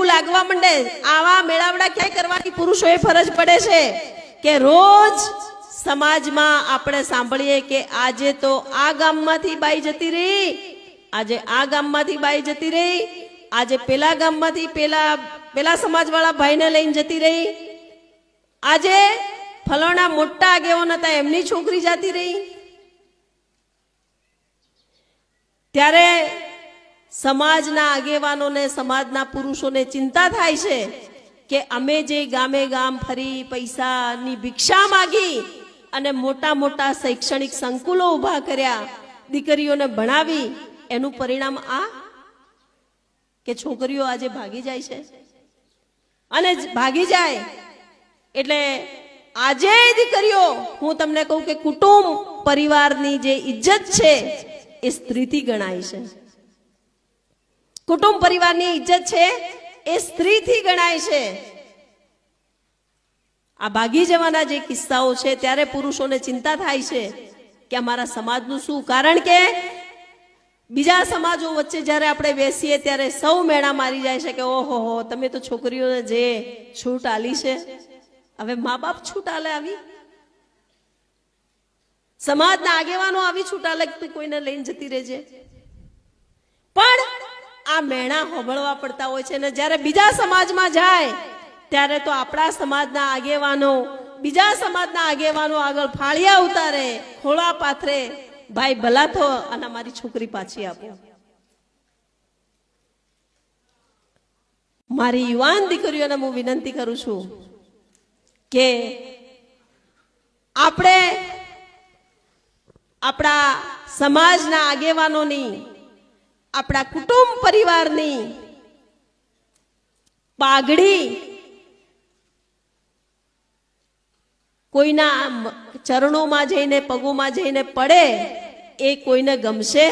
લાગવા માંડે? આવા મેળાવડા ક્યાંય કરવાની પુરુષોએ ફરજ પડે છે? કે રોજ સમાજમાં આપણે સાંભળીએ કે આજે તો આ ગામમાંથી બાઈ જતી રહી, આજે આ ગામમાંથી બાઈ જતી રહી, આજે પેલા ગામમાંથી પેલા પેલા સમાજવાળા ભાઈને લઈને જતી રહી. આજે ફલાણા મોટા આગેવાન હતા, એમની છોકરી જતી રહી. ત્યારે સમાજના આગેવાનોને, સમાજના પુરુષોને ચિંતા થાય છે કે અમે જે ગામે ગામ ફરી પૈસાની ભિક્ષા માગી અને મોટા મોટા શૈક્ષણિક સંકુલો ઊભા કર્યા, દીકરીઓને ભણાવી, એનું પરિણામ આ કે છોકરીઓ આજે ભાગી જાય છે. અને ભાગી જાય એટલે આજે દીકરીઓ, હું તમને કહું કે કુટુંબ પરિવારની જે ઇજ્જત છે એ સ્ત્રીથી ગણાય છે. કુટુંબ પરિવારની ઇજ્જત છે, એ સ્ત્રીથી ગણાય છે. આ ભાગી જવાના જે કિસ્સાઓ છે, ત્યારે પુરુષોને ચિંતા થાય છે કે અમારા સમાજનું શું? કારણ કે બીજા સમાજો વચ્ચે જ્યારે આપણે બેસીએ ત્યારે સૌ મેળા મારી જાય છે કે ઓહો હો, તમે તો છોકરીઓને જે છૂટ આલી છે. હવે મા બાપ છૂટ આલે આવી? સમાજના આગેવાનો આવી છૂટ આલે કોઈને લઈને જતી રહેજે? પણ આ મેણા હોબળવા પડતા હોય છે ને જ્યારે બીજા સમાજમાં જાય, ત્યારે તો આપણા સમાજના આગેવાનો, બીજા સમાજના આગેવાનો આગળ ફાળિયા ઉતારે, ખોળા પાથરે, ભાઈ, ભલા તો અને મારી છોકરી પાછી આપો. મારી યુવાન દીકરીઓને હું વિનંતી કરું છું કે આપણે આપણા સમાજના આગેવાનોની આપણા કુટુંબ પરિવારની પાઘડી કોઈના ચરણોમાં જઈને, પગોમાં જઈને પડે, એ કોઈને ગમશે?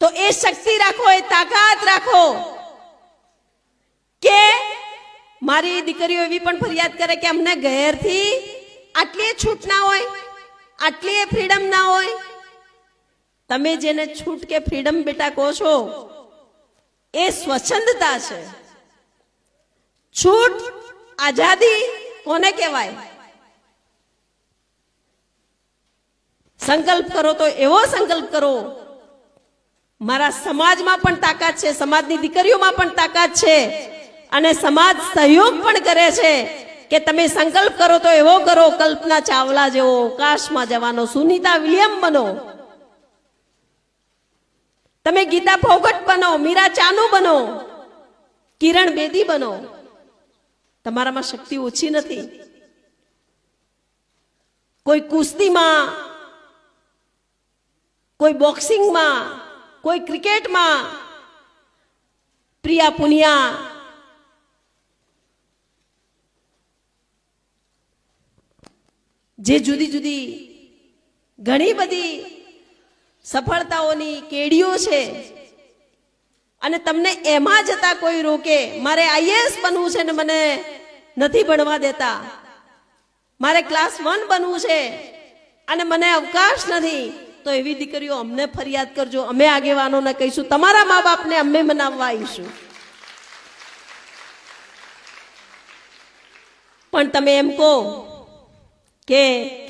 તો એ શક્તિ રાખો, એ તાકાત રાખો કે મારી દીકરીઓ એવી પણ ફરિયાદ કરે કે અમને ઘેરથી આટલી છૂટ ના હોય, આટલી ફ્રીડમ ના હોય તમે જેને છૂટ કે ફ્રીડમ બેટા કહો છો, એ સ્વચ્છંદતા છે. છૂટ આઝાદી કોને કહેવાય? સંકલ્પ કરો તો એવો સંકલ્પ કરો, મારા સમાજમાં પણ તાકાત છે, સમાજની દીકરીઓમાં પણ તાકાત છે, અને સમાજ સહયોગ પણ કરે છે કે તમે સંકલ્પ કરો તો એવો કરો, કલ્પના ચાવલા જેવો અવકાશમાં જવાનો, સુનીતા વિલિયમ બનો. તમે ગીતા ફોગટ બનો, મીરા ચાનુ બનો, કિરણ બેદી બનો. તમારામાં શક્તિ ઓછી નથી. કોઈ કુસ્તીમાં, કોઈ બોક્સિંગમાં, કોઈ ક્રિકેટમાં, પ્રિયા પુનિયા, જે જુદી જુદી ઘણી બધી સફળતાઓની કેડીઓ છે. અને તમને એમાં જતા કોઈ રોકે, મારે આઈએએસ બનવું છે ને મને નથી ભણવા દેતા. મારે ક્લાસ વન બનવું છે અને મને અવકાશ નથી. તો એવી દીકરીઓ અમને ફરિયાદ કરજો, અમે આગેવાનોને કહીશું, તમારા મા બાપને અમે મનાવવા આવીશું. પણ તમે એમ કહો કે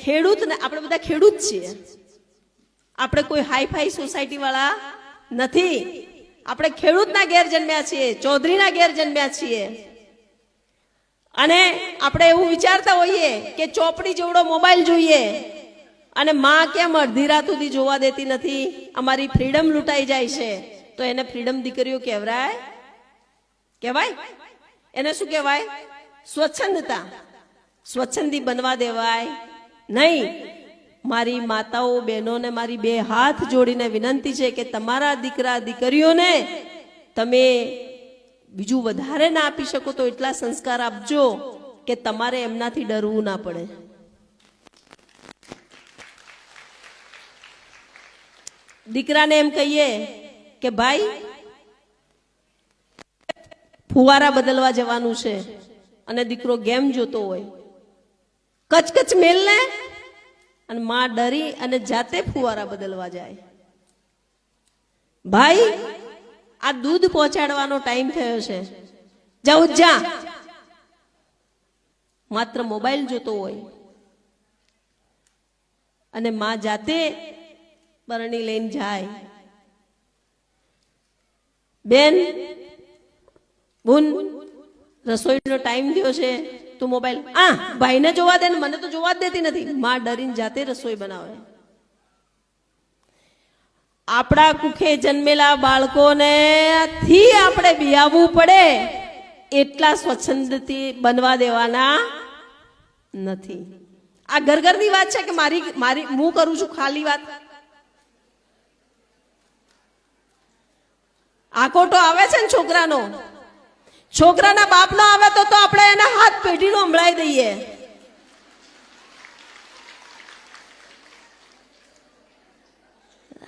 ખેડૂતને આપણે બધા ખેડૂત છીએ. આપણે કોઈ હાઈફાઈ સોસાયટીવાળા સોસાયટી વાળા નથી. આપણે ખેડૂતના ઘેર જન્મ્યા છીએ, ચૌધરીના ઘેર જન્મ્યા છીએ. અને આપણે એવું વિચારતા હોઈએ કે ચોપડી જેવડો મોબાઈલ જોઈએ. અને માં કેમ અડધી રાત સુધી જોવા દેતી નથી? અમારી ફ્રીડમ લૂંટાઈ જાય છે. તો એને ફ્રીડમ દીકરીઓ કહેવાય? કહેવાય? એને શું કહેવાય? સ્વચ્છંદતા. સ્વચ્છંદી બનવા દેવાય. નહીં. મારી માતાઓ, બહેનોને મારી બે હાથ જોડીને વિનંતી છે કે તમારા દીકરા, દીકરીઓને તમે બીજું વધારે ના આપી શકો તો એટલા સંસ્કાર આપજો કે તમારે એમનાથી ડરવું ના પડે. દીકરાને એમ કહીએ કે ભાઈ, ફુવારા બદલવા જવાનું છે અને દીકરો ગેમ જોતો હોય. કચકચ મેલને અને માં ડરી અને જાતે ફુવારા બદલવા જાય. ભાઈ, આ દૂધ પહોંચાડવાનો ટાઈમ થયો છે. જાઉં જા. માત્ર મોબાઈલ જોતો હોય. અને માં જાતે બરણી લઈને જાય. બેન, બુન, રસોઈનો ટાઈમ થયો છે. તું મોબાઈલ. આ, ભાઈને જોવા દે ને મને તો જોવા જ દેતી નથી. માં ડરીને જાતે રસોઈ બનાવે. આપણા કુખે જન્મેલા બાળકોને થી આપણે બિયાવવું પડે. એટલા સ્વચ્છંદથી બનવા દેવાના નથી. આ ઘર-ઘરની વાત છે કે મારી મારી, હું કરું છું ખાલી વાત? આકોટો આવે છે ને છોકરાનો? છોકરાના બાપનો આવે તો તો આપણે એના હાથ પેઢીનો સંભળાઈ દઈએ.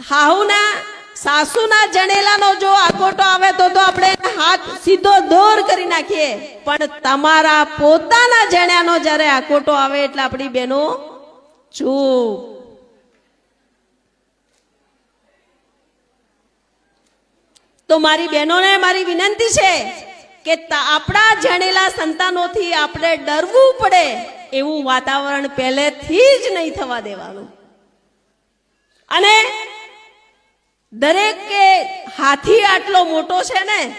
હાહુના સાસુના જણેલાનો જો આકોટો આવે તો તો આપણે હાથ સીધો દોર કરી નાખીએ. પણ તમારા પોતાના જણ્યાનો જ્યારે આકોટો આવે એટલે આપણી બેનો ચૂપ. તો મારી બહેનોને મારી વિનંતી છે કે આપણા જણેલા સંતાનોથી આપણે ડરવું પડે એવું વાતાવરણ પહેલેથી જ નહીં થવા દેવાનું. અને દરેક હાથી આટલો મોટો છે ને,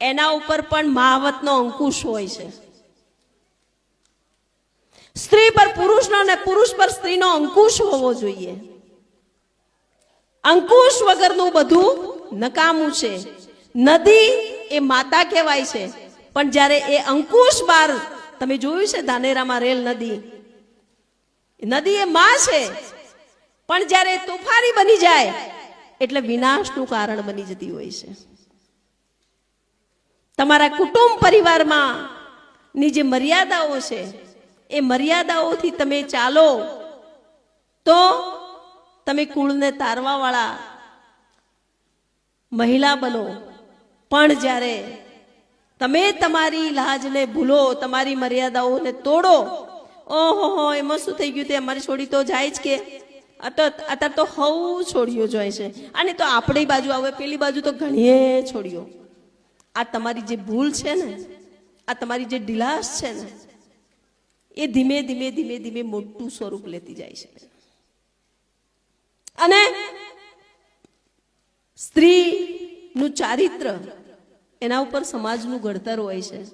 એના ઉપર પણ મહાવતનો અંકુશ હોય છે. સ્ત્રી પર પુરુષનો અને પુરુષ પર સ્ત્રીનો અંકુશ હોવો જોઈએ. અંકુશ વગરનું બધું નકામું છે. નદી એ માતા કહેવાય છે. પણ જ્યારે એ અંકુશ બાર, તમે જોયું છે ધાનેરામાં રેલ નદી? નદી એ માં છે. પણ જ્યારે તોફાની બની જાય, એટલે વિનાશનું કારણ બની જતી હોય છે. તમારા કુટુંબ પરિવારમાં ની જે મર્યાદાઓ છે, એ મર્યાદાઓથી તમે ચાલો, તો તમે કુળને તારવા વાળા મહિલા બનો. પણ જ્યારે તમે તમારી લાજને ભૂલો, તમારી મર્યાદાઓને તોડો, ઓહો એમાં શું થઈ ગયું તે અમારી છોડી તો જાય જ કે. અત્યારે તો હવ છોડીઓ જોઈએ છે. અને તો આપણી બાજુ આવે, પેલી બાજુ તો ઘણીએ છોડીઓ. આ તમારી જે ભૂલ છે ને, આ તમારી જે ઢીલાસ છે ને, એ ધીમે ધીમે ધીમે ધીમે મોટું સ્વરૂપ લેતી જાય છે. અને સ્ત્રીનું ચારિત્ર એના ઉપર સમાજનું ઘડતર હોય છે.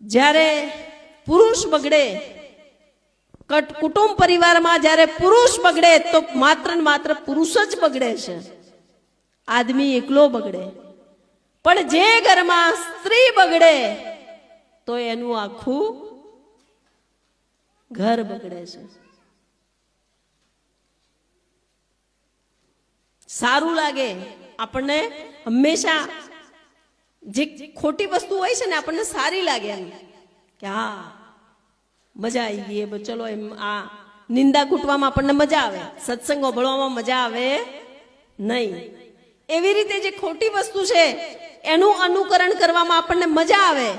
જ્યારે પુરુષ બગડે, કટ- કુટુંબ પરિવારમાં જ્યારે પુરુષ બગડે, તો માત્ર ને માત્ર પુરુષ જ બગડે છે. આદમી એકલો બગડે. પણ જે ઘરમાં સ્ત્રી બગડે, તો એનું આખું ઘર બગડે છે. સારું લાગે. આપણને હંમેશા જે ખોટી વસ્તુ હોય છે ને, આપણને સારી લાગે એમ. કે હા, મજા આવી ગઈ ચલો એમ, આ નિંદા કૂટવામાં આપણને મજા આવે. સત્સંગ ઓભળવામાં મજા આવે. નહીં. એવી રીતે જે ખોટી વસ્તુ છે, એનું અનુકરણ કરવામાં આપણને મજા આવે.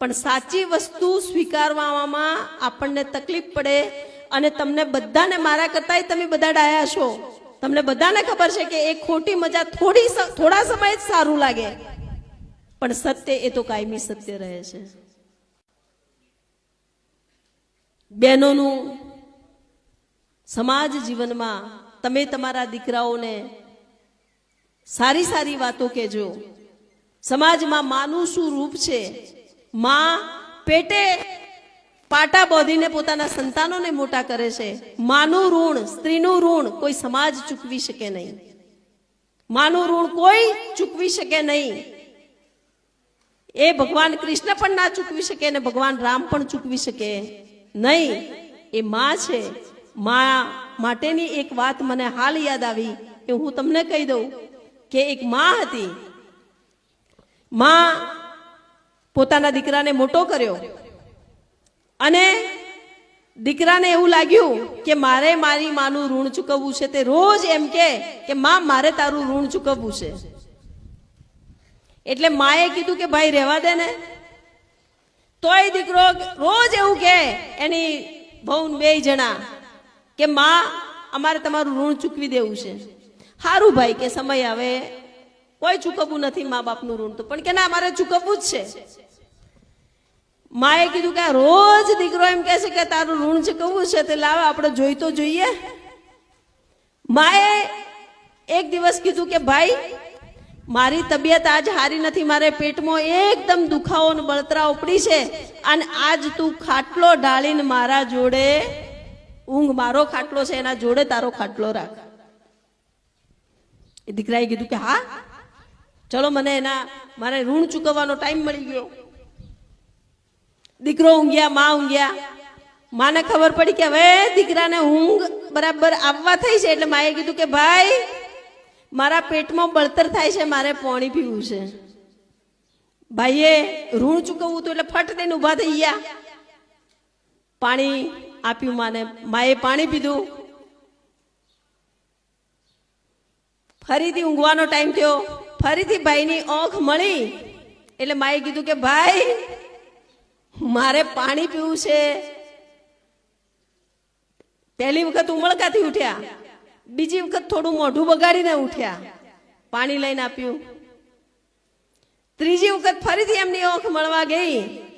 પણ સાચી વસ્તુ સ્વીકારવામાં આપણને તકલીફ પડે અને તમને બધાને મારા કરતાંય તમે બધા ડાયા છો. તમને બધાને ખબર છે કે એ ખોટી મજા થોડી થોડા સમય જ સારું લાગે. પણ સત્ય એ તો કાયમી સત્ય રહે છે. બહેનોનું સમાજ જીવનમાં તમે તમારા દીકરાઓને સારી સારી વાતો કહેજો. સમાજમાં માનું શું રૂપ છે? માં પેટે પાટા બોધીને પોતાના સંતાનોને મોટા કરે છે. માનું ઋણ, સ્ત્રીનું ઋણ કોઈ સમાજ ચૂકવી શકે નહીં. માનું ઋણ કોઈ ચૂકવી શકે નહીં. એ ભગવાન કૃષ્ણ પણ ના ચૂકવી શકે અને ભગવાન રામ પણ ચૂકવી શકે નહીં. એ માં છે. માં માટેની એક વાત મને હાલ યાદ આવી કે હું તમને કહી દઉં કે એક માં હતી. માં પોતાના દીકરાને મોટો કર્યો. અને દીકરાને એવું લાગ્યું કે મારે મારી માનું ઋણ ચૂકવવું છે તે રોજ એમ કે કે માં, મારે તારું ઋણ ચૂકવવું છે. એટલે માએ કીધું કે ભાઈ રહેવા દે ને. તોય દીકરો રોજ એવું કે એની બહુ બે જણા કે માં, અમારે તમારું ઋણ ચૂકવી દેવું છે. સારું ભાઈ કે સમય આવે. કોઈ ચૂકવવું નથી મા બાપનું ઋણ તો. પણ કે ના અમારે ચૂકવવું જ છે. માએ કીધું કે રોજ દીકરો એમ કહે છે કે તારું ઋણ ચૂકવવું છે તે લાવ, આપણે જોઈ તો જોઈએ. માએ એક દિવસ કીધું કે ભાઈ, મારી તબિયત આજ હારી નથી, મારે પેટમાં એકદમ દુખાવો ને બળતરા ઉપડી છે અને આજ તું ખાટલો ઢાળીને મારા જોડે ઊંઘ, મારો ખાટલો છે, એના જોડે તારો ખાટલો રાખ. એ દીકરાએ કીધું કે હા, ચલો મને એના, મારે ઋણ ચૂકવવાનો ટાઈમ મળી ગયો. દીકરો ઊંઘ્યા, માં ઊંઘ્યા. માને ખબર પડી કે હવે દીકરાને ઊંઘ બરાબર આવવા થઈ છે એટલે માએ કીધું કે ભાઈ, મારા પેટમાં બળતર થાય છે, મારે પાણી પીવું છે. ભાઈએ ઋણ ચૂકવવું હતું એટલે ફટ દઈને ઊભા થઈ ગયા. પાણી આપ્યું માને. માએ પાણી પીધું. ફરીથી ઊંઘવાનો ટાઈમ થયો. ફરીથી ભાઈની ઓંખ મળી. એટલે માએ કીધું કે ભાઈ મારે પાણી પીવું છે. પહેલી વખત ઉમળકાથી ઉઠ્યા. બીજી વખત થોડું મોઢું બગાડીને ઉઠ્યા. પાણી લઈને આપ્યું. ત્રીજી વખત ફરીથી એમની ઓખ મળવા ગઈ.